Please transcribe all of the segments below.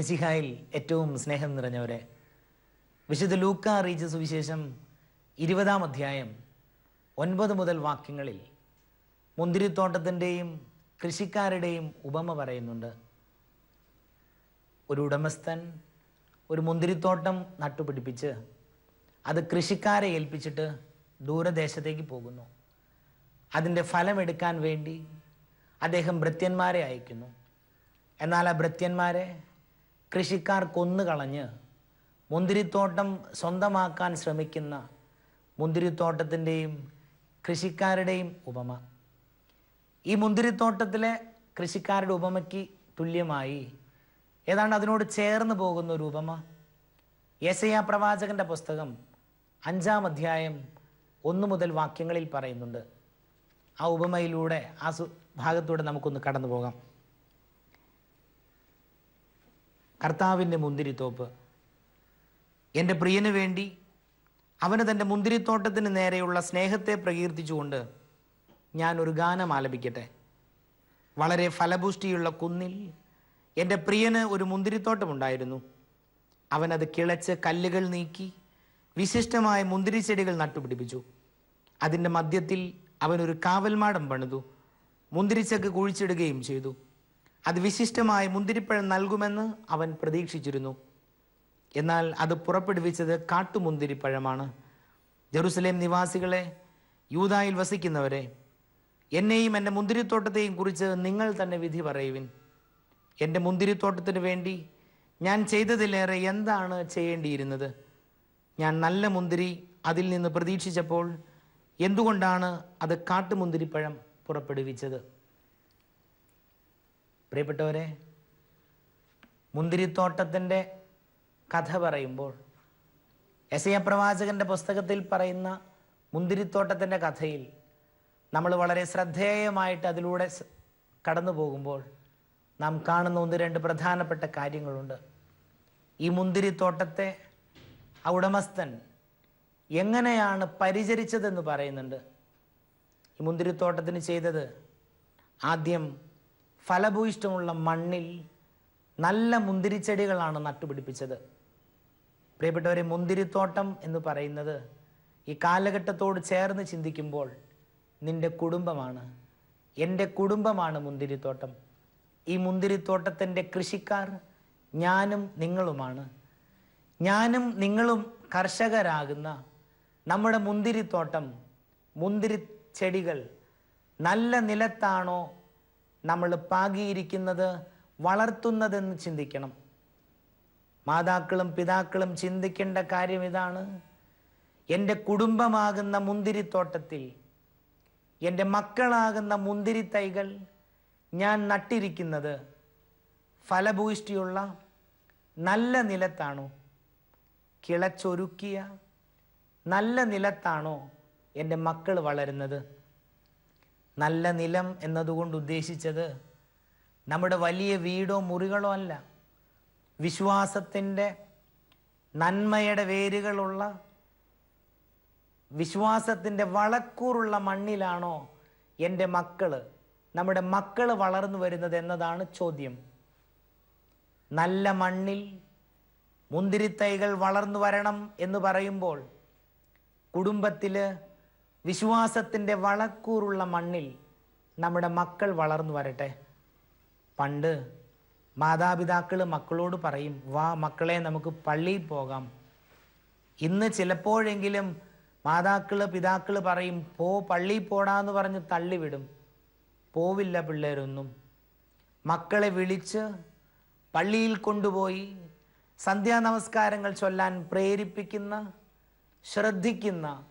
മിസിഹായിൽ ഏറ്റവും സ്നേഹം നിറഞ്ഞവരെ. വിശുദ്ധ ലൂക്ക അറിയിച്ച സുവിശേഷം ഇരുപതാം അധ്യായം ഒൻപത് മുതൽ വാക്യങ്ങളിൽ മുന്തിരിത്തോട്ടത്തിന്റെയും കൃഷിക്കാരുടെയും ഉപമ പറയുന്നുണ്ട്. ഒരു ഉടമസ്ഥൻ ഒരു മുന്തിരിത്തോട്ടം നട്ടുപിടിപ്പിച്ച് അത് കൃഷിക്കാരെ ഏൽപ്പിച്ചിട്ട് ദൂരദേശത്തേക്ക് പോകുന്നു. അതിന്റെ ഫലമെടുക്കാൻ വേണ്ടി അദ്ദേഹം ഭൃത്യന്മാരെ അയക്കുന്നു. എന്നാൽ ആ ഭൃത്യന്മാരെ കൃഷിക്കാർ കൊന്നുകളഞ്ഞ് മുന്തിരിത്തോട്ടം സ്വന്തമാക്കാൻ ശ്രമിക്കുന്ന മുന്തിരിത്തോട്ടത്തിന്റെയും കൃഷിക്കാരുടെയും ഉപമ. ഈ മുന്തിരിത്തോട്ടത്തിലെ കൃഷിക്കാരുടെ ഉപമയ്ക്ക് തുല്യമായി ഏതാണ്ട് അതിനോട് ചേർന്ന് പോകുന്ന ഒരു ഉപമ. യേശയ പ്രവാചകന്റെ പുസ്തകം അഞ്ചാം അധ്യായം ഒന്നു മുതൽ വാക്യങ്ങളിൽ പറയുന്നുണ്ട്. ആ ഉപമയിലൂടെ ആ ഭാഗത്തൂടെ നമുക്കൊന്ന് കടന്നു പോകാം കർത്താവിന്റെ മുന്തിരിത്തോപ്പ്. എന്റെ പ്രിയന് വേണ്ടി അവന് തന്റെ മുന്തിരിത്തോട്ടത്തിന് നേരെയുള്ള സ്നേഹത്തെ പ്രകീർത്തിച്ചുകൊണ്ട് ഞാൻ ഒരു ഗാനം ആലപിക്കട്ടെ. വളരെ ഫലപുഷ്ടിയുള്ള കുന്നിൽ എന്റെ പ്രിയന് ഒരു മുന്തിരിത്തോട്ടമുണ്ടായിരുന്നു. അവനത് കിളച്ച് കല്ലുകൾ നീക്കി വിശിഷ്ടമായ മുന്തിരിച്ചെടികൾ നട്ടുപിടിപ്പിച്ചു. അതിന്റെ മധ്യത്തിൽ അവനൊരു കാവൽമാടം പണിതു. മുന്തിരിച്ചക്ക് കുഴിച്ചിടുകയും ചെയ്തു. അത് വിശിഷ്ടമായ മുന്തിരിപ്പഴം നൽകുമെന്ന് അവൻ പ്രതീക്ഷിച്ചിരുന്നു. എന്നാൽ അത് പുറപ്പെടുവിച്ചത് കാട്ടുമുന്തിരിപ്പഴമാണ്. ജെറുസലേം നിവാസികളെ യൂതായിൽ വസിക്കുന്നവരെ എന്നെയും എന്റെ മുന്തിരിത്തോട്ടത്തെയും കുറിച്ച് നിങ്ങൾ തന്നെ വിധി പറയുവിൻ. എന്റെ മുന്തിരിത്തോട്ടത്തിന് വേണ്ടി ഞാൻ ചെയ്തതിലേറെ എന്താണ് ചെയ്യേണ്ടിയിരുന്നത്? ഞാൻ നല്ല മുന്തിരി അതിൽ നിന്ന് പ്രതീക്ഷിച്ചപ്പോൾ എന്തുകൊണ്ടാണ് അത് കാട്ടുമുന്തിരിപ്പഴം പുറപ്പെടുവിച്ചത്? പ്രിയപ്പെട്ടവരെ മുന്തിരിത്തോട്ടത്തിന്റെ കഥ പറയുമ്പോൾ എസ് എ പ്രവാചകന്റെ പുസ്തകത്തിൽ പറയുന്ന മുന്തിരിത്തോട്ടത്തിന്റെ കഥയിൽ നമ്മൾ വളരെ ശ്രദ്ധേയമായിട്ട് അതിലൂടെ കടന്നു പോകുമ്പോൾ നാം കാണുന്ന ഒന്ന് രണ്ട് പ്രധാനപ്പെട്ട കാര്യങ്ങളുണ്ട്. ഈ മുന്തിരിത്തോട്ടത്തെ ആ ഉടമസ്ഥൻ എങ്ങനെയാണ് പരിചരിച്ചതെന്ന് പറയുന്നുണ്ട്. ഈ മുന്തിരിത്തോട്ടത്തിന് ചെയ്തത് ആദ്യം ഫലഭൂയിഷ്ടമുള്ള മണ്ണിൽ നല്ല മുന്തിരിച്ചെടികളാണ് നട്ടുപിടിപ്പിച്ചത്. പ്രിയപ്പെട്ടവരെ മുന്തിരിത്തോട്ടം എന്ന് പറയുന്നത് ഈ കാലഘട്ടത്തോട് ചേർന്ന് ചിന്തിക്കുമ്പോൾ നിന്റെ കുടുംബമാണ്. എന്റെ കുടുംബമാണ് മുന്തിരിത്തോട്ടം. ഈ മുന്തിരിത്തോട്ടത്തിന്റെ കൃഷിക്കാർ ഞാനും നിങ്ങളുമാണ്. ഞാനും നിങ്ങളും കർഷകരാകുന്ന നമ്മുടെ മുന്തിരിത്തോട്ടം മുന്തിരി ചെടികൾ നല്ല നിലത്താണോ നമ്മൾ പാകിയിരിക്കുന്നത് വളർത്തുന്നതെന്ന് ചിന്തിക്കണം. മാതാക്കളും പിതാക്കളും ചിന്തിക്കേണ്ട കാര്യം ഇതാണ്. എന്റെ കുടുംബമാകുന്ന മുന്തിരിത്തോട്ടത്തിൽ എന്റെ മക്കളാകുന്ന മുന്തിരി തൈകൾ ഞാൻ നട്ടിരിക്കുന്നത് ഫലഭൂയിഷ്ടിയുള്ള നല്ല നിലത്താണോ? കിളച്ചൊരുക്കിയ നല്ല നിലത്താണോ എന്റെ മക്കൾ വളരുന്നത്? നല്ല നിലം എന്നതുകൊണ്ട് ഉദ്ദേശിച്ചത് നമ്മുടെ വലിയ വീടോ മുറികളോ അല്ല. വിശ്വാസത്തിന്റെ നന്മയുടെ വേരുകളുള്ള വിശ്വാസത്തിന്റെ വളക്കൂറുള്ള മണ്ണിലാണോ എന്റെ മക്കൾ നമ്മുടെ മക്കൾ വളർന്നു വരുന്നത് എന്നതാണ് ചോദ്യം. നല്ല മണ്ണിൽ മുന്തിരിത്തൈകൾ വളർന്നു വരണം എന്ന് പറയുമ്പോൾ കുടുംബത്തിൽ വിശ്വാസത്തിന്റെ വളക്കൂറുള്ള മണ്ണിൽ നമ്മുടെ മക്കൾ വളർന്നു വരട്ടെ. പണ്ട് മാതാപിതാക്കൾ മക്കളോട് പറയും വാ മക്കളെ നമുക്ക് പള്ളിയിൽ പോകാം. ഇന്ന് ചിലപ്പോഴെങ്കിലും മാതാക്കൾ പിതാക്കൾ പറയും പോ പള്ളിയിൽ പോടാന്ന് പറഞ്ഞ് തള്ളിവിടും. പോവില്ല പിള്ളേരൊന്നും. മക്കളെ വിളിച്ച് പള്ളിയിൽ കൊണ്ടുപോയി സന്ധ്യാ നമസ്കാരങ്ങൾ ചൊല്ലാൻ പ്രേരിപ്പിക്കുന്ന ശ്രദ്ധിക്കുന്ന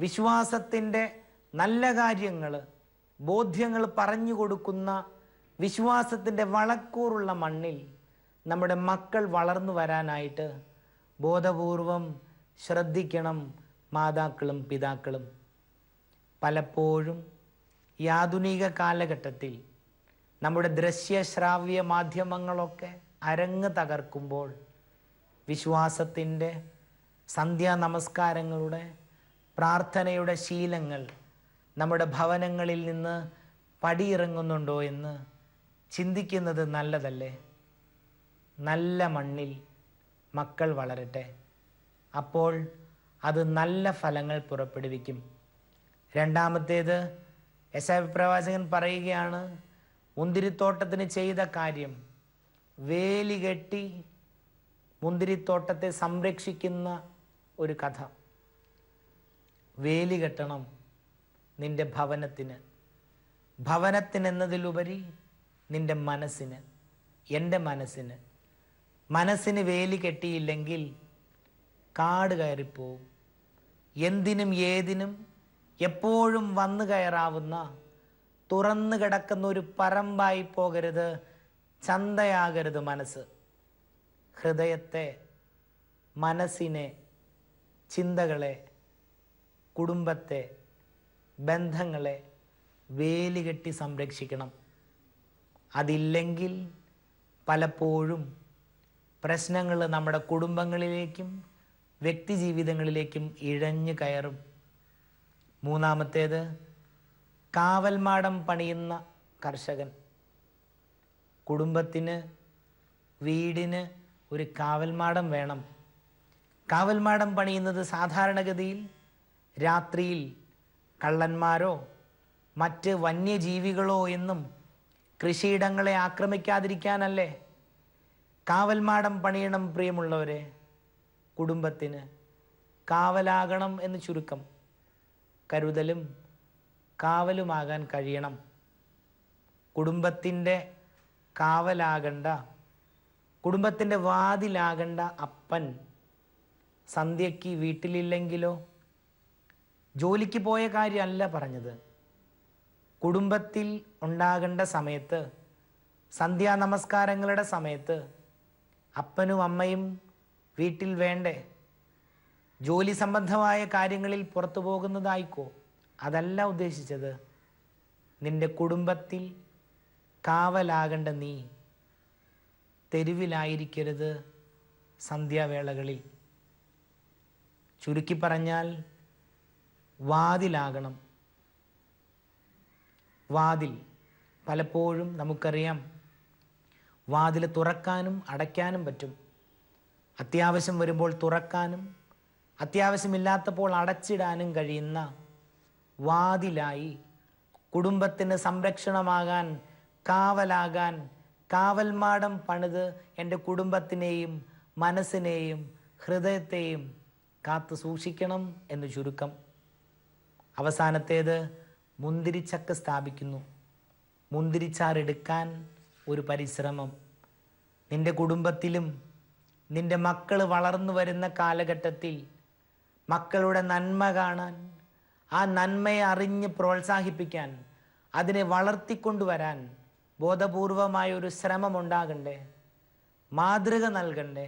വിശ്വാസത്തിന്റെ നല്ല കാര്യങ്ങൾ ബോധ്യങ്ങൾ പറഞ്ഞു കൊടുക്കുന്ന വിശ്വാസത്തിന്റെ വളക്കൂറുള്ള മണ്ണിൽ നമ്മുടെ മക്കൾ വളർന്നു വരാനായിട്ട് ബോധപൂർവം ശ്രദ്ധിക്കണം മാതാക്കളും പിതാക്കളും. പലപ്പോഴും ഈ ആധുനിക കാലഘട്ടത്തിൽ നമ്മുടെ ദൃശ്യ ശ്രാവ്യ മാധ്യമങ്ങളൊക്കെ അരങ്ങ് തകർക്കുമ്പോൾ വിശ്വാസത്തിന്റെ സന്ധ്യാ നമസ്കാരങ്ങളുടെ പ്രാർത്ഥനയുടെ ശീലങ്ങൾ നമ്മുടെ ഭവനങ്ങളിൽ നിന്ന് പടിയിറങ്ങുന്നുണ്ടോ എന്ന് ചിന്തിക്കുന്നത് നല്ലതല്ലേ? നല്ല മണ്ണിൽ മക്കൾ വളരട്ടെ. അപ്പോൾ അത് നല്ല ഫലങ്ങൾ പുറപ്പെടുവിക്കും. രണ്ടാമത്തേത് എസ് ഐ പ്രവാചകൻ പറയുകയാണ് മുന്തിരിത്തോട്ടത്തിന് ചെയ്ത കാര്യം വേലി കെട്ടി മുന്തിരിത്തോട്ടത്തെ സംരക്ഷിക്കുന്ന ഒരു കഥ. വേലി കെട്ടണം നിന്റെ ഭവനത്തിന്. ഭവനത്തിനെന്നതിലുപരി നിന്റെ മനസ്സിന് എന്റെ മനസ്സിന്. മനസ്സിന് വേലി കെട്ടിയില്ലെങ്കിൽ കാട് കയറിപ്പോവും. എന്തിനും ഏതിനും എപ്പോഴും വന്നു കയറാവുന്ന തുറന്നു കിടക്കുന്ന ഒരു പറമ്പായി പോകരുത് ചന്തയാകരുത് മനസ്സ്. ഹൃദയത്തെ മനസ്സിനെ ചിന്തകളെ കുടുംബത്തെ ബന്ധങ്ങളെ വേലികെട്ടി സംരക്ഷിക്കണം. അതില്ലെങ്കിൽ പലപ്പോഴും പ്രശ്നങ്ങൾ നമ്മുടെ കുടുംബങ്ങളിലേക്കും വ്യക്തി ജീവിതങ്ങളിലേക്കും ഇഴഞ്ഞു കയറും. മൂന്നാമത്തേത് കാവൽമാടം പണിയുന്ന കർഷകൻ. കുടുംബത്തിന് വീടിന് ഒരു കാവൽമാടം വേണം. കാവൽമാടം പണിയുന്നത് സാധാരണഗതിയിൽ രാത്രിയിൽ കള്ളന്മാരോ മറ്റ് വന്യജീവികളോ എന്നും കൃഷിയിടങ്ങളെ ആക്രമിക്കാതിരിക്കാനല്ലേ? കാവൽമാടം പണിയണം പ്രിയമുള്ളവരെ കുടുംബത്തിന് കാവലാകണം എന്ന് ചുരുക്കം. കരുതലും കാവലുമാകാൻ കഴിയണം. കുടുംബത്തിന്റെ കാവലാകണ്ട കുടുംബത്തിന്റെ വാതിലാകണ്ട അപ്പൻ സന്ധ്യയ്ക്ക് വീട്ടിലില്ലെങ്കിലോ? ജോലിക്ക് പോയ കാര്യമല്ല പറഞ്ഞത്. കുടുംബത്തിൽ ഉണ്ടാകേണ്ട സമയത്ത് സന്ധ്യാ നമസ്കാരങ്ങളുടെ സമയത്ത് അപ്പനും അമ്മയും വീട്ടിൽ വേണ്ടേ? ജോലി സംബന്ധമായ കാര്യങ്ങളിൽ പുറത്തു പോകുന്നതായിക്കോ? അതല്ല ഉദ്ദേശിച്ചത്. നിന്റെ കുടുംബത്തിൽ കാവലാകേണ്ട നീ തെരുവിലായിരിക്കരുത് സന്ധ്യാവേളകളിൽ. ചുരുക്കി പറഞ്ഞാൽ വാതിലാകണം. വാതിൽ പലപ്പോഴും നമുക്കറിയാം. വാതിൽ തുറക്കാനും അടയ്ക്കാനും പറ്റും. അത്യാവശ്യം വരുമ്പോൾ തുറക്കാനും അത്യാവശ്യമില്ലാത്തപ്പോൾ അടച്ചിടാനും കഴിയുന്ന വാതിലായി കുടുംബത്തിന് സംരക്ഷണമാകാൻ കാവലാകാൻ കാവൽമാടം പണിത് എന്റെ കുടുംബത്തിനെയും മനസ്സിനെയും ഹൃദയത്തെയും കാത്തു സൂക്ഷിക്കണം എന്ന് ചുരുക്കം. അവസാനത്തേത് മുന്തിരിച്ചക്ക സ്ഥാപിക്കുന്നു. മുന്തിരിച്ചാറെടുക്കാൻ ഒരു പരിശ്രമം. നിന്റെ കുടുംബത്തിലും നിന്റെ മക്കൾ വളർന്നു വരുന്ന കാലഘട്ടത്തിൽ മക്കളുടെ നന്മ കാണാൻ ആ നന്മയെ അറിഞ്ഞ് പ്രോത്സാഹിപ്പിക്കാൻ അതിനെ വളർത്തിക്കൊണ്ടുവരാൻ ബോധപൂർവമായ ഒരു ശ്രമം ഉണ്ടാകണ്ടേ മാതൃക നൽകണ്ടേ?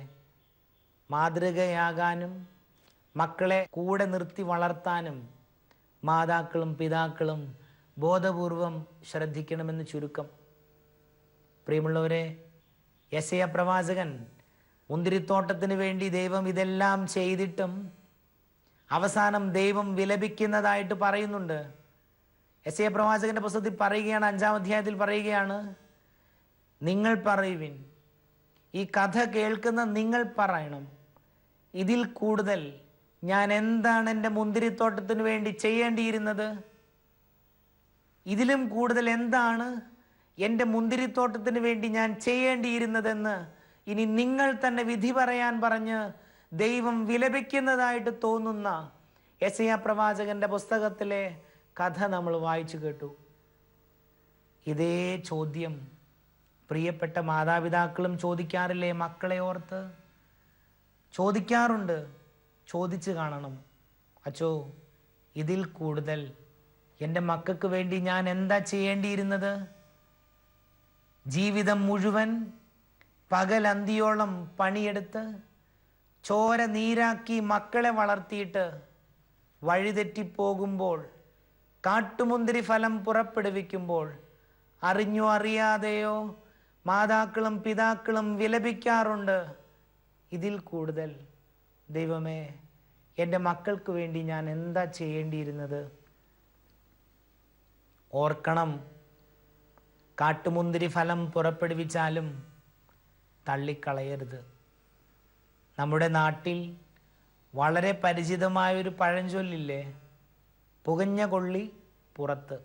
മാതൃകയാകാനും മക്കളെ കൂടെ നിർത്തി വളർത്താനും മാതാക്കളും പിതാക്കളും ബോധപൂർവം ശ്രദ്ധിക്കണമെന്ന് ചുരുക്കം. പ്രിയമുള്ളവരെ യശയ പ്രവാചകൻ മുന്തിരിത്തോട്ടത്തിന് വേണ്ടി ദൈവം ഇതെല്ലാം ചെയ്തിട്ടും അവസാനം ദൈവം വിലപിക്കുന്നതായിട്ട് പറയുന്നുണ്ട്. എസ് എ പ്രവാചകന്റെ പുസ്തകത്തിൽ പറയുകയാണ് അഞ്ചാം അധ്യായത്തിൽ പറയുകയാണ് നിങ്ങൾ പറയുവിൻ. ഈ കഥ കേൾക്കുന്ന നിങ്ങൾ പറയണം. ഇതിൽ കൂടുതൽ ഞാൻ എന്താണ് എന്റെ മുന്തിരിത്തോട്ടത്തിന് വേണ്ടി ചെയ്യേണ്ടിയിരുന്നത്? ഇതിലും കൂടുതൽ എന്താണ് എന്റെ മുന്തിരിത്തോട്ടത്തിന് വേണ്ടി ഞാൻ ചെയ്യേണ്ടിയിരുന്നതെന്ന് ഇനി നിങ്ങൾ തന്നെ വിധി പറയാൻ പറഞ്ഞ് ദൈവം വിലപിക്കുന്നതായിട്ട് തോന്നുന്ന യശയ പ്രവാചകന്റെ പുസ്തകത്തിലെ കഥ നമ്മൾ വായിച്ചു കേട്ടു. ഇതേ ചോദ്യം പ്രിയപ്പെട്ട മാതാപിതാക്കളും ചോദിക്കാറില്ലേ മക്കളെ ഓർത്ത്? ചോദിക്കാറുണ്ട്. ചോദിച്ചു കാണണം. അച്ചോ ഇതിൽ കൂടുതൽ. എന്റെ മക്കൾക്ക് വേണ്ടി ഞാൻ എന്താ ചെയ്യേണ്ടിയിരുന്നത്? ജീവിതം മുഴുവൻ പകലന്തിയോളം പണിയെടുത്ത് ചോര നീരാക്കി മക്കളെ വളർത്തിയിട്ട് വഴിതെറ്റിപ്പോകുമ്പോൾ കാട്ടുമുന്തിരി ഫലം പുറപ്പെടുവിക്കുമ്പോൾ അറിഞ്ഞോ അറിയാതെയോ മാതാക്കളും പിതാക്കളും വിലപിക്കാറുണ്ട്. ഇതിൽ കൂടുതൽ ദൈവമേ എന്റെ മക്കൾക്ക് വേണ്ടി ഞാൻ എന്താ ചെയ്യേണ്ടിയിരുന്നത്? ഓർക്കണം കാട്ടുമുന്തിരി ഫലം പുറപ്പെടുവിച്ചാലും തള്ളിക്കളയരുത്. നമ്മുടെ നാട്ടിൽ വളരെ പരിചിതമായൊരു പഴഞ്ചൊല്ലില്ലേ? പുകഞ്ഞ കൊള്ളി പുറത്ത്.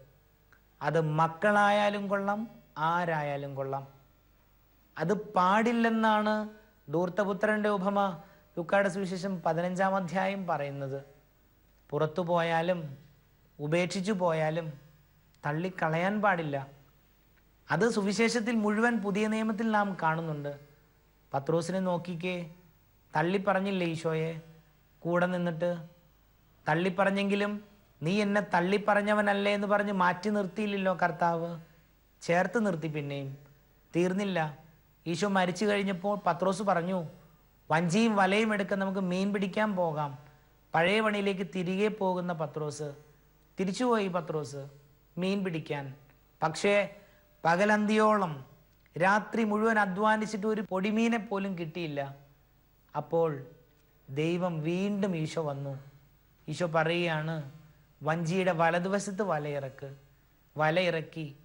അത് മക്കളായാലും കൊള്ളാം ആരായാലും കൊള്ളാം. അത് പാടില്ലെന്നാണ് ദൂർത്തപുത്രന്റെ ഉപമ. ലുക്കാട് സുവിശേഷം പതിനഞ്ചാം അധ്യായം പറയുന്നത് പുറത്തു പോയാലും ഉപേക്ഷിച്ചു പോയാലും തള്ളിക്കളയാൻ പാടില്ല. അത് സുവിശേഷത്തിൽ മുഴുവൻ പുതിയ നിയമത്തിൽ നാം കാണുന്നുണ്ട്. പത്രോസിനെ നോക്കിക്കേ തള്ളിപ്പറഞ്ഞില്ല ഈശോയെ? കൂടെ നിന്നിട്ട് തള്ളിപ്പറഞ്ഞെങ്കിലും നീ എന്നെ തള്ളിപ്പറഞ്ഞവനല്ലേ എന്ന് പറഞ്ഞ് മാറ്റി നിർത്തിയില്ലല്ലോ കർത്താവ്? ചേർത്ത് നിർത്തി പിന്നെയും. തീർന്നില്ല. ഈശോ മരിച്ചു കഴിഞ്ഞപ്പോൾ പത്രോസ് പറഞ്ഞു വഞ്ചിയും വലയും എടുക്കാൻ നമുക്ക് മീൻ പിടിക്കാൻ പോകാം. പഴയ പണിയിലേക്ക് തിരികെ പോകുന്ന പത്രോസ് തിരിച്ചുപോയി പത്രോസ് മീൻ പിടിക്കാൻ. പക്ഷേ പകലന്തിയോളം രാത്രി മുഴുവൻ അധ്വാനിച്ചിട്ട് ഒരു പൊടിമീനെ പോലും കിട്ടിയില്ല. അപ്പോൾ ദൈവം വീണ്ടും ഈശോ വന്നു. ഈശോ പറയുകയാണ് വഞ്ചിയുടെ വലതുവശത്ത് വലയിറക്ക്. വലയിറക്കി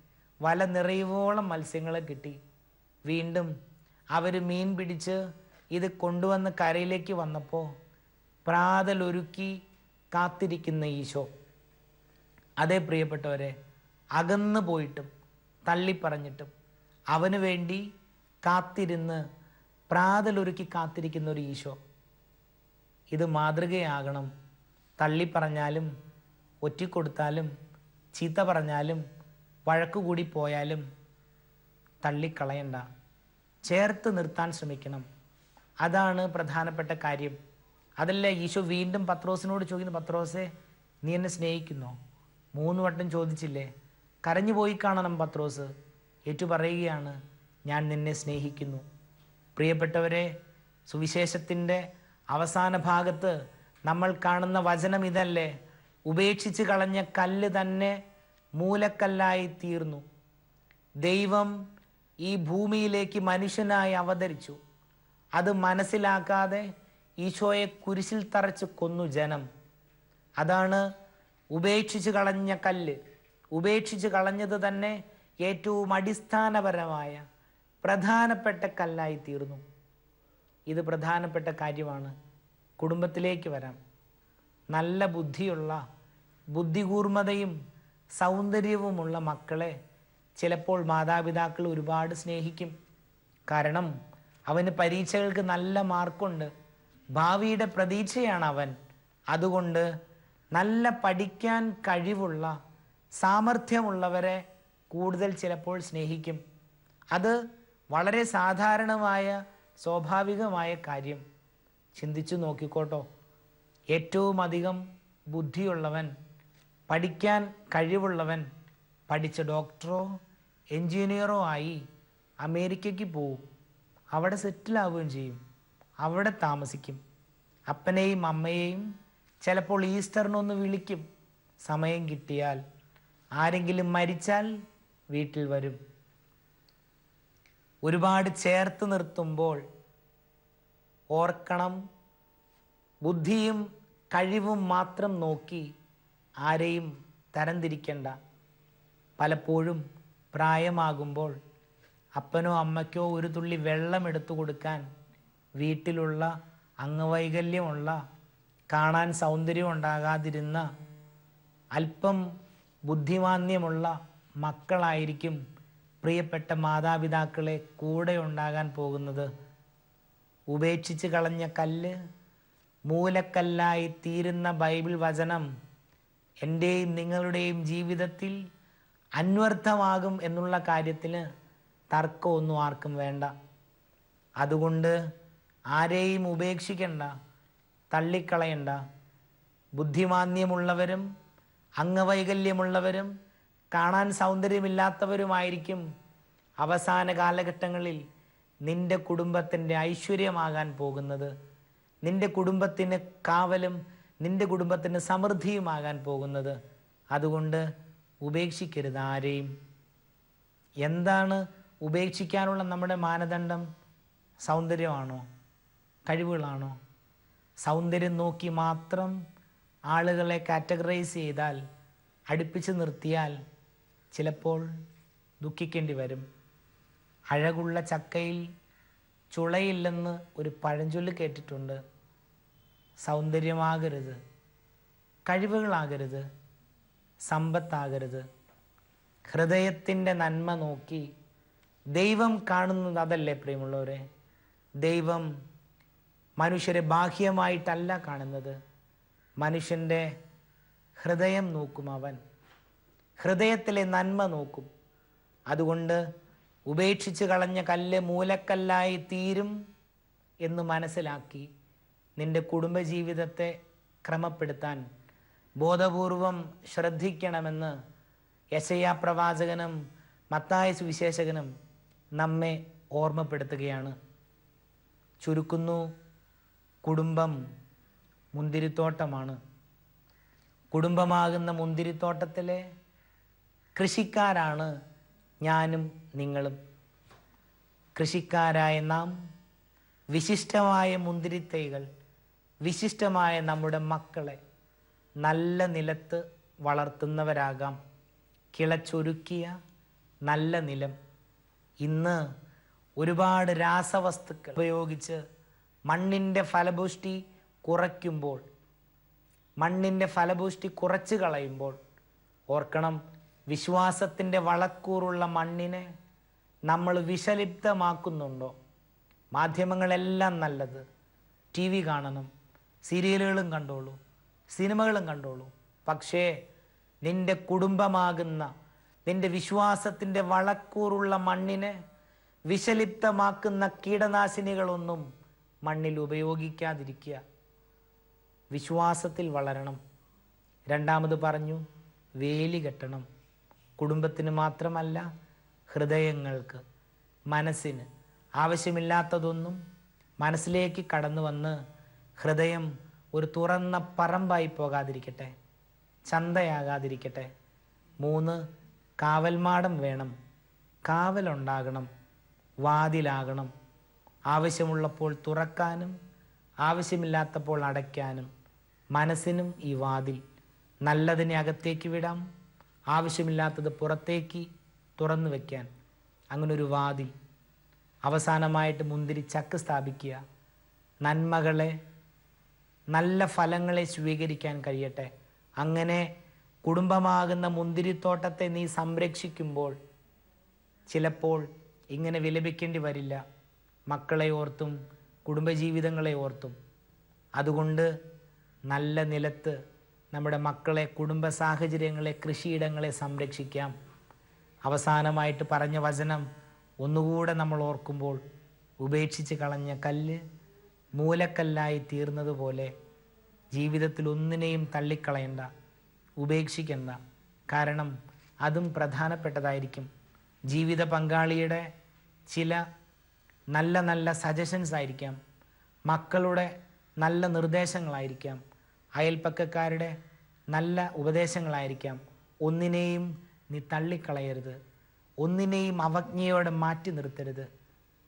വല നിറയുവോളം മത്സ്യങ്ങളെ കിട്ടി. വീണ്ടും അവർ മീൻ പിടിച്ച് ഇത് കൊണ്ടുവന്ന് കരയിലേക്ക് വന്നപ്പോൾ പ്രാതലൊരുക്കി കാത്തിരിക്കുന്ന ഈശോ. അതേ പ്രിയപ്പെട്ടവരെ അകന്നു പോയിട്ടും തള്ളിപ്പറഞ്ഞിട്ടും അവന് വേണ്ടി കാത്തിരുന്ന് പ്രാതലൊരുക്കി കാത്തിരിക്കുന്ന ഒരു ഈശോ. ഇത് മാതൃകയാകണം. തള്ളിപ്പറഞ്ഞാലും ഒറ്റിക്കൊടുത്താലും ചീത്ത പറഞ്ഞാലും വഴക്കുകൂടി പോയാലും തള്ളിക്കളയണ്ട. ചേർത്ത് നിർത്താൻ ശ്രമിക്കണം. അതാണ് പ്രധാനപ്പെട്ട കാര്യം. അതല്ല ഈശോ വീണ്ടും പത്രോസിനോട് ചോദിക്കുന്നു പത്രോസെ നീ എന്നെ സ്നേഹിക്കുന്നു? മൂന്ന് വട്ടം ചോദിച്ചില്ലേ? കരഞ്ഞു പോയി കാണണം പത്രോസ്. ഏറ്റു പറയുകയാണ് ഞാൻ നിന്നെ സ്നേഹിക്കുന്നു. പ്രിയപ്പെട്ടവരെ സുവിശേഷത്തിന്റെ അവസാന ഭാഗത്ത് നമ്മൾ കാണുന്ന വചനം ഇതല്ലേ? ഉപേക്ഷിച്ച് കളഞ്ഞ കല്ല് തന്നെ മൂലക്കല്ലായി തീർന്നു. ദൈവം ഈ ഭൂമിയിലേക്ക് മനുഷ്യനായി അവതരിച്ചു. അത് മനസ്സിലാക്കാതെ ഈശോയെ കുരിശിൽ തറച്ച് കൊന്നു ജനം. അതാണ് ഉപേക്ഷിച്ച് കളഞ്ഞ കല്ല്. ഉപേക്ഷിച്ച് കളഞ്ഞത് തന്നെ ഏറ്റവും അടിസ്ഥാനപരമായ പ്രധാനപ്പെട്ട കല്ലായി തീർന്നു. ഇത് പ്രധാനപ്പെട്ട കാര്യമാണ്. കുടുംബത്തിലേക്ക് വരാം. നല്ല ബുദ്ധിയുള്ള ബുദ്ധികൂർമ്മതയും സൗന്ദര്യവുമുള്ള മക്കളെ ചിലപ്പോൾ മാതാപിതാക്കൾ ഒരുപാട് സ്നേഹിക്കും. കാരണം അവന് പരീക്ഷകൾക്ക് നല്ല മാർക്കുണ്ട്. ഭാവിയുടെ പ്രതീക്ഷയാണ് അവൻ. അതുകൊണ്ട് നല്ല പഠിക്കാൻ കഴിവുള്ള സാമർഥ്യമുള്ളവരെ കൂടുതൽ ചിലപ്പോൾ സ്നേഹിക്കും. അത് വളരെ സാധാരണമായ സ്വാഭാവികമായ കാര്യം. ചിന്തിച്ചു നോക്കിക്കോട്ടോ. ഏറ്റവും അധികം ബുദ്ധിയുള്ളവൻ പഠിക്കാൻ കഴിവുള്ളവൻ പഠിച്ച ഡോക്ടറോ എൻജിനീയറോ ആയി അമേരിക്കയ്ക്ക് പോവും. അവിടെ സെറ്റിലാവുകയും ചെയ്യും. അവിടെ താമസിക്കും. അപ്പനെയും അമ്മയെയും ചിലപ്പോൾ ഈസ്റ്ററിനൊന്ന് വിളിക്കും. സമയം കിട്ടിയാൽ ആരെങ്കിലും മരിച്ചാൽ വീട്ടിൽ വരും. ഒരുപാട് ചേർത്ത് നിർത്തുമ്പോൾ ഓർക്കണം ബുദ്ധിയും കഴിവും മാത്രം നോക്കി ആരെയും തരംതിരിക്കണ്ട. പലപ്പോഴും പ്രായമാകുമ്പോൾ അപ്പനോ അമ്മയ്ക്കോ ഒരു തുള്ളി വെള്ളം എടുത്തു കൊടുക്കാൻ വീട്ടിലുള്ള അംഗവൈകല്യമുള്ള കാണാൻ സൗന്ദര്യം ഉണ്ടാകാതിരുന്ന അല്പം ബുദ്ധിമാന്യമുള്ള മക്കളായിരിക്കും പ്രിയപ്പെട്ട മാതാപിതാക്കളെ കൂടെ ഉണ്ടാകാൻ പോകുന്നത്. ഉപേക്ഷിച്ച് കളഞ്ഞ കല്ല് മൂലക്കല്ലായി തീരുന്ന ബൈബിൾ വചനം എന്റെയും നിങ്ങളുടെയും ജീവിതത്തിൽ അന്വർത്ഥമാകും എന്നുള്ള കാര്യത്തിന് തർക്കമൊന്നും ആർക്കും വേണ്ട. അതുകൊണ്ട് ആരെയും ഉപേക്ഷിക്കണ്ട തള്ളിക്കളയണ്ട. ബുദ്ധിമാന്യമുള്ളവരും അംഗവൈകല്യമുള്ളവരും കാണാൻ സൗന്ദര്യമില്ലാത്തവരുമായിരിക്കും അവസാന കാലഘട്ടങ്ങളിൽ നിന്റെ കുടുംബത്തിന്റെ ഐശ്വര്യമാകാൻ പോകുന്നത്. നിന്റെ കുടുംബത്തിന് കാവലും നിന്റെ കുടുംബത്തിന് സമൃദ്ധിയുമാകാൻ പോകുന്നത്. അതുകൊണ്ട് ഉപേക്ഷിക്കരുത് ആരെയും. എന്താണ് ഉപേക്ഷിക്കാനുള്ള നമ്മുടെ മാനദണ്ഡം സൗന്ദര്യമാണോ? കഴിവുകളാണോ? സൗന്ദര്യം നോക്കി മാത്രം ആളുകളെ കാറ്റഗറൈസ് ചെയ്താൽ അടുപ്പിച്ച് നിർത്തിയാൽ ചിലപ്പോൾ ദുഃഖിക്കേണ്ടി വരും. അഴകുള്ള ചക്കയിൽ ചുളയില്ലെന്ന് ഒരു പഴഞ്ചൊല്ല് കേട്ടിട്ടുണ്ട്. സൗന്ദര്യമാകരുത് കഴിവുകളാകരുത് സമ്പത്താകരുത്. ഹൃദയത്തിന്റെ നന്മ നോക്കി ദൈവം കാണുന്നത് അതല്ലേ പ്രിയമുള്ളവരെ? ദൈവം മനുഷ്യരെ ബാഹ്യമായിട്ടല്ല കാണുന്നത്. മനുഷ്യന്റെ ഹൃദയം നോക്കും അവൻ. ഹൃദയത്തിലെ നന്മ നോക്കും. അതുകൊണ്ട് ഉപേക്ഷിച്ച് കളഞ്ഞ കല്ല് മൂലക്കല്ലായി തീരും എന്ന് മനസ്സിലാക്കി നിന്റെ കുടുംബജീവിതത്തെ ക്രമപ്പെടുത്താൻ ബോധപൂർവം ശ്രദ്ധിക്കണമെന്ന് യശയാ പ്രവാചകനും മത്തായ സുവിശേഷകനും നമ്മെ ഓർമ്മപ്പെടുത്തുകയാണ്. ചുരുക്കുന്നു കുടുംബം മുന്തിരിത്തോട്ടമാണ്. കുടുംബമാകുന്ന മുന്തിരിത്തോട്ടത്തിലെ കൃഷിക്കാരാണ് ഞാനും നിങ്ങളും. കൃഷിക്കാരായ നാം വിശിഷ്ടമായ മുന്തിരിത്തൈകൾ വിശിഷ്ടമായ നമ്മുടെ മക്കളെ നല്ല നിലത്ത് വളർത്തുന്നവരാകാം. കിളച്ചൊരുക്കിയ നല്ല നിലം. ഇന്ന് ഒരുപാട് രാസവസ്തുക്കൾ ഉപയോഗിച്ച് മണ്ണിന്റെ ഫലപുഷ്ടി കുറയ്ക്കുമ്പോൾ മണ്ണിന്റെ ഫലപുഷ്ടി കുറച്ച് കളയുമ്പോൾ ഓർക്കണം വിശ്വാസത്തിന്റെ വളക്കൂറുള്ള മണ്ണിനെ നമ്മൾ വിഷലിപ്തമാക്കുന്നുണ്ടോ? മാധ്യമങ്ങളെല്ലാം നല്ലത്. ടി വി കാണണം സീരിയലുകളും കണ്ടോളൂ സിനിമകളും കണ്ടോളൂ. പക്ഷേ നിന്റെ കുടുംബമാകുന്ന നിന്റെ വിശ്വാസത്തിന്റെ വളക്കൂറുള്ള മണ്ണിനെ വിഷലിപ്തമാക്കുന്ന കീടനാശിനികളൊന്നും മണ്ണിൽ ഉപയോഗിക്കാതിരിക്കുക. വിശ്വാസത്തിൽ വളരണം. രണ്ടാമത് പറഞ്ഞു വേലി കെട്ടണം. കുടുംബത്തിന് മാത്രമല്ല ഹൃദയങ്ങൾക്ക് മനസ്സിന് ആവശ്യമില്ലാത്തതൊന്നും മനസ്സിലേക്ക് കടന്നു വന്ന് ഹൃദയം ഒരു തുറന്ന പറമ്പായി പോകാതിരിക്കട്ടെ ചന്തയാകാതിരിക്കട്ടെ. മൂന്ന് കാവൽമാടം വേണം. കാവലുണ്ടാകണം. വാതിലാകണം. ആവശ്യമുള്ളപ്പോൾ തുറക്കാനും ആവശ്യമില്ലാത്തപ്പോൾ അടയ്ക്കാനും. മനസ്സിനും ഈ വാതിൽ. നല്ലതിനെ അകത്തേക്ക് വിടാം. ആവശ്യമില്ലാത്തത് പുറത്തേക്ക് തുറന്നു വയ്ക്കാൻ അങ്ങനൊരു വാതിൽ. അവസാനമായിട്ട് മുന്തിരി ചക്ക് സ്ഥാപിക്കുക. നന്മകളെ നല്ല ഫലങ്ങളെ സ്വീകരിക്കാൻ കഴിയട്ടെ. അങ്ങനെ കുടുംബമാകുന്ന മുന്തിരിത്തോട്ടത്തെ നീ സംരക്ഷിക്കുമ്പോൾ ചിലപ്പോൾ ഇങ്ങനെ വിലപിക്കേണ്ടി വരില്ല. മക്കളെ ഓർത്തും കുടുംബജീവിതങ്ങളെ ഓർത്തും. അതുകൊണ്ട് നല്ല നിലത്ത് നമ്മുടെ മക്കളെ കുടുംബ സാഹചര്യങ്ങളെ കൃഷിയിടങ്ങളെ സംരക്ഷിക്കാം. അവസാനമായിട്ട് പറഞ്ഞ വചനം ഒന്നുകൂടെ നമ്മൾ ഓർക്കുമ്പോൾ ഉപേക്ഷിച്ച് കളഞ്ഞ കല്ല് മൂലക്കല്ലായി തീർന്നതുപോലെ ജീവിതത്തിൽ ഒന്നിനെയും തള്ളിക്കളയണ്ട. ഉപേക്ഷിക്കണ്ട കാരണം അതും പ്രധാനപ്പെട്ടതായിരിക്കും. ജീവിത പങ്കാളിയുടെ ചില നല്ല നല്ല സജഷൻസ് ആയിരിക്കാം. മക്കളുടെ നല്ല നിർദ്ദേശങ്ങളായിരിക്കാം. അയൽപ്പക്കക്കാരുടെ നല്ല ഉപദേശങ്ങളായിരിക്കാം. ഒന്നിനെയും നീ തള്ളിക്കളയരുത്. ഒന്നിനെയും അവജ്ഞയോടെ മാറ്റി നിർത്തരുത്.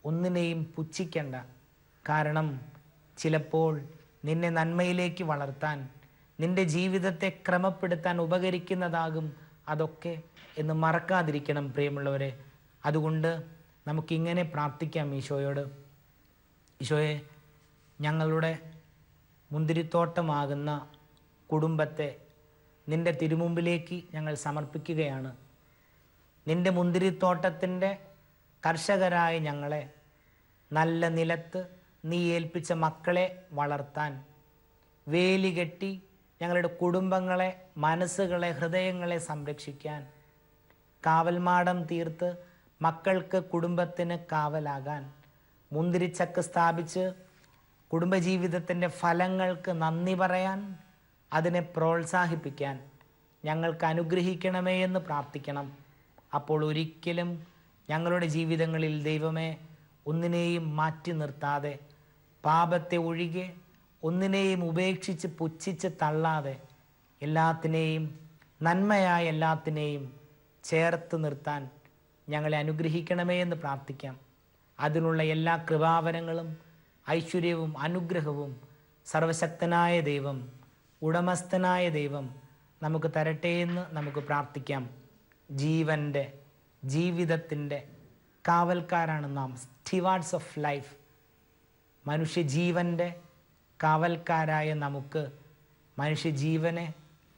ഒന്നിനെയും പുച്ഛിക്കണ്ട. കാരണം ചിലപ്പോൾ നിന്നെ നന്മയിലേക്ക് വളർത്താൻ നിന്റെ ജീവിതത്തെ ക്രമപ്പെടുത്താൻ ഉപകരിക്കുന്നതാകും അതൊക്കെ എന്ന് മറക്കാതിരിക്കണം പ്രിയമുള്ളവരെ. അതുകൊണ്ട് നമുക്കിങ്ങനെ പ്രാർത്ഥിക്കാം ഈശോയോട്. ഈശോയെ ഞങ്ങളുടെ മുന്തിരിത്തോട്ടമാകുന്ന കുടുംബത്തെ നിന്റെ തിരുമുമ്പിലേക്ക് ഞങ്ങൾ സമർപ്പിക്കുകയാണ്. നിന്റെ മുന്തിരിത്തോട്ടത്തിന്റെ കർഷകരായ ഞങ്ങളെ നല്ല നിലത്ത് നീ ഏൽപ്പിച്ച മക്കളെ വളർത്താൻ വേലി കെട്ടി ഞങ്ങളുടെ കുടുംബങ്ങളെ മനസ്സുകളെ ഹൃദയങ്ങളെ സംരക്ഷിക്കാൻ കാവൽമാടം തീർത്ത് മക്കൾക്ക് കുടുംബത്തിന് കാവലാകാൻ മുന്തിരിച്ചക്ക് സ്ഥാപിച്ച് കുടുംബജീവിതത്തിന്റെ ഫലങ്ങൾക്ക് നന്ദി പറയാൻ അതിനെ പ്രോത്സാഹിപ്പിക്കാൻ ഞങ്ങൾക്ക് അനുഗ്രഹിക്കണമേ എന്ന് പ്രാർത്ഥിക്കണം. അപ്പോൾ ഒരിക്കലും ഞങ്ങളുടെ ജീവിതങ്ങളിൽ ദൈവമേ ഒന്നിനെയും മാറ്റി നിർത്താതെ പാപത്തെ ഒഴികെ ഒന്നിനെയും ഉപേക്ഷിച്ച് പുച്ഛിച്ച് തള്ളാതെ എല്ലാത്തിനെയും നന്മയായ എല്ലാത്തിനെയും ചേർത്ത് നിർത്താൻ ഞങ്ങളെ അനുഗ്രഹിക്കണമേ എന്ന് പ്രാർത്ഥിക്കാം. അതിനുള്ള എല്ലാ കൃപാവരങ്ങളും ഐശ്വര്യവും അനുഗ്രഹവും സർവശക്തനായ ദൈവം ഉടമസ്ഥനായ ദൈവം നമുക്ക് തരട്ടെ എന്ന് നമുക്ക് പ്രാർത്ഥിക്കാം. ജീവന്റെ ജീവിതത്തിന്റെ കാവൽക്കാരാണ് നാം. സ്റ്റിവാർഡ്സ് ഓഫ് ലൈഫ് മനുഷ്യജീവന്റെ കാവൽക്കാരായ നമുക്ക് മനുഷ്യജീവനെ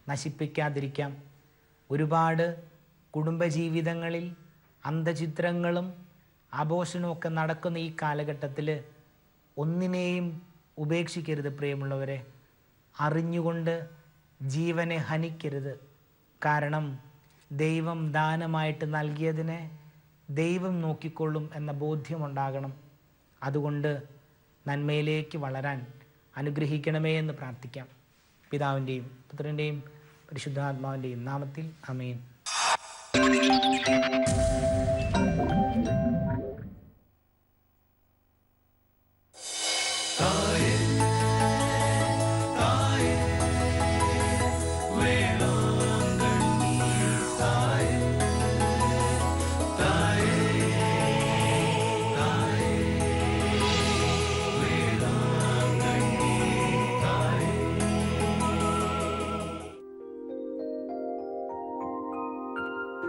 നശിപ്പിക്കാതിരിക്കാം. ഒരുപാട് കുടുംബജീവിതങ്ങളിൽ അന്ധചിത്രങ്ങളും ആഘോഷണവും ഒക്കെ നടക്കുന്ന ഈ കാലഘട്ടത്തിൽ ഒന്നിനെയും ഉപേക്ഷിക്കരുത് പ്രിയമുള്ളവരെ. അറിഞ്ഞുകൊണ്ട് ജീവനെ ഹനിക്കരുത്. കാരണം ദൈവം ദാനമായിട്ട് നൽകിയതിനെ ദൈവം നോക്കിക്കൊള്ളും എന്ന ബോധ്യമുണ്ടാകണം. അതുകൊണ്ട് നന്മയിലേക്ക് വളരാൻ അനുഗ്രഹിക്കണമേ എന്ന് പ്രാർത്ഥിക്കാം. പിതാവിന്റെയും പുത്രന്റെയും പരിശുദ്ധാത്മാവിന്റെയും നാമത്തിൽ അമീൻ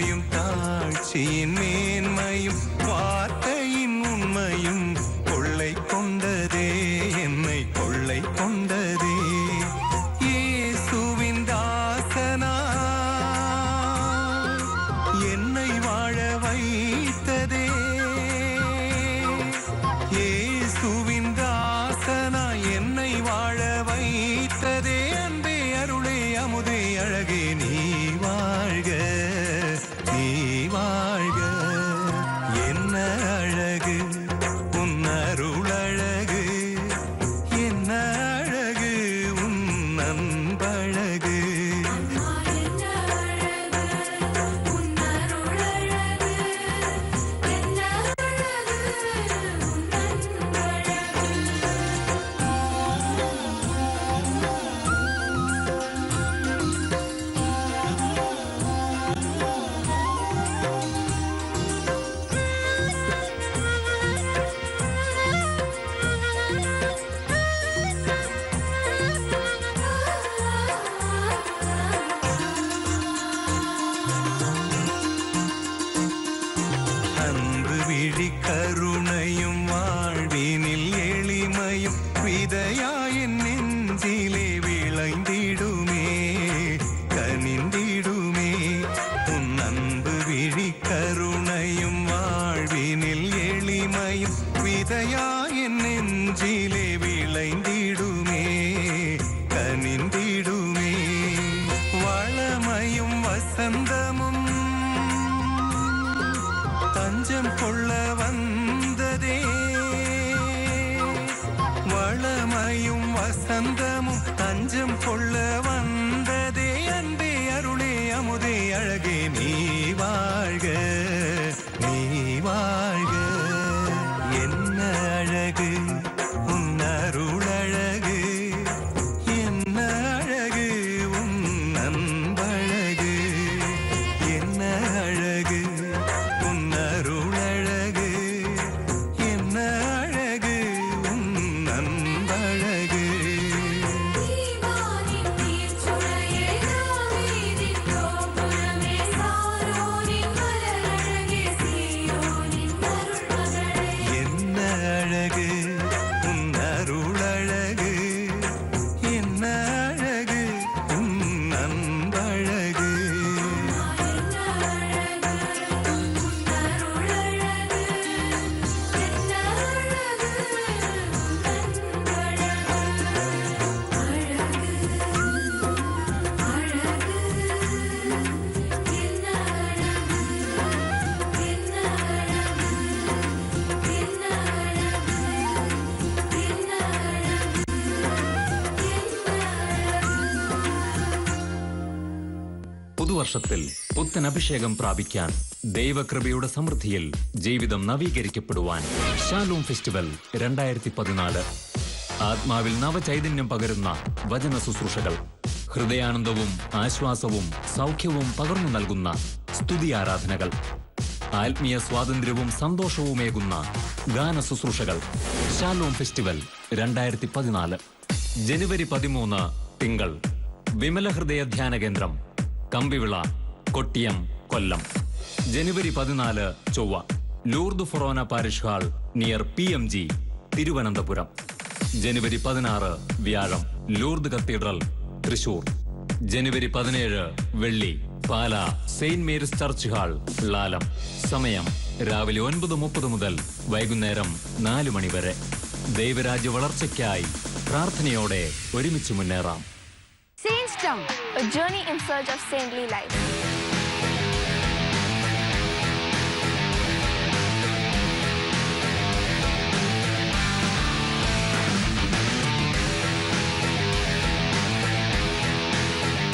பாயும் தாழ்ச்சியின் வசந்தமும் தஞ்சம் கொள்ள வந்ததே அன்பே அருளே அமுதே அழகே நீ வாழ்க நீ வாழ்க. പുതുവർഷത്തിൽ പുത്തൻ അഭിഷേകം പ്രാപിക്കാൻ ദൈവകൃപയുടെ സമൃദ്ധിയിൽ ജീവിതം നവീകരിക്കപ്പെടുവാൻ ഷാലൂം ഫെസ്റ്റിവൽ രണ്ടായിരത്തി പതിനാല് ആത്മാവിൽ നവചൈതന്യം പകരുന്ന വചന ശുശ്രൂഷകൾ. ഹൃദയാനന്ദവും ആശ്വാസവും സൗഖ്യവും പകർന്നു നൽകുന്ന സ്തുതി ആരാധനകൾ. ആത്മീയ സ്വാതന്ത്ര്യവും സന്തോഷവുമേകുന്ന ഗാന ശുശ്രൂഷകൾ. ഷാലോം ഫെസ്റ്റിവൽ രണ്ടായിരത്തി പതിനാല് ജനുവരി പതിമൂന്ന് തിങ്കൾ. വിമല ഹൃദയ ധ്യാന കേന്ദ്രം. കമ്പിവിള കൊട്ടിയം കൊല്ലം. ജനുവരി പതിനാല് ചൊവ്വ. Lourdes forane parish hall near P M G Thiruvananthapuram. ജനുവരി പതിനാറ് വ്യാഴം. Lourdes cathedral Thrissur. ജനുവരി പതിനേഴ് വെള്ളി. Pala saint Mary's church hall Lalam. സമയം രാവിലെ ഒൻപത് മുപ്പത് മുതൽ വൈകുന്നേരം നാല് മണിവരെ ദൈവരാജ്യ വളർച്ചയ്ക്കായി പ്രാർത്ഥനയോടെ ഒരുമിച്ച് മുന്നേറാം. Saints Town, a journey in search of saintly life.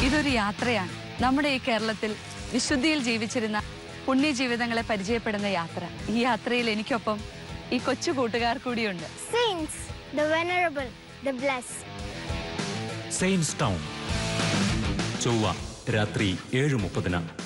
ഇതൊരു യാത്രയാണ് നമ്മുടെ ഈ കേരളത്തിൽ വിശുദ്ധിയിൽ ജീവിച്ചിരുന്ന പുണ്യ ജീവിതങ്ങളെ പരിചയപ്പെടുന്ന യാത്ര ഈ യാത്രയിൽ എനിക്കൊപ്പം ഈ കൊച്ചു കൂട്ടുകാർ കൂടിയുണ്ട് Saints, the venerable, the blessed. Saints town. ചൊവ്വ രാത്രി ഏഴ് മുപ്പതിന്.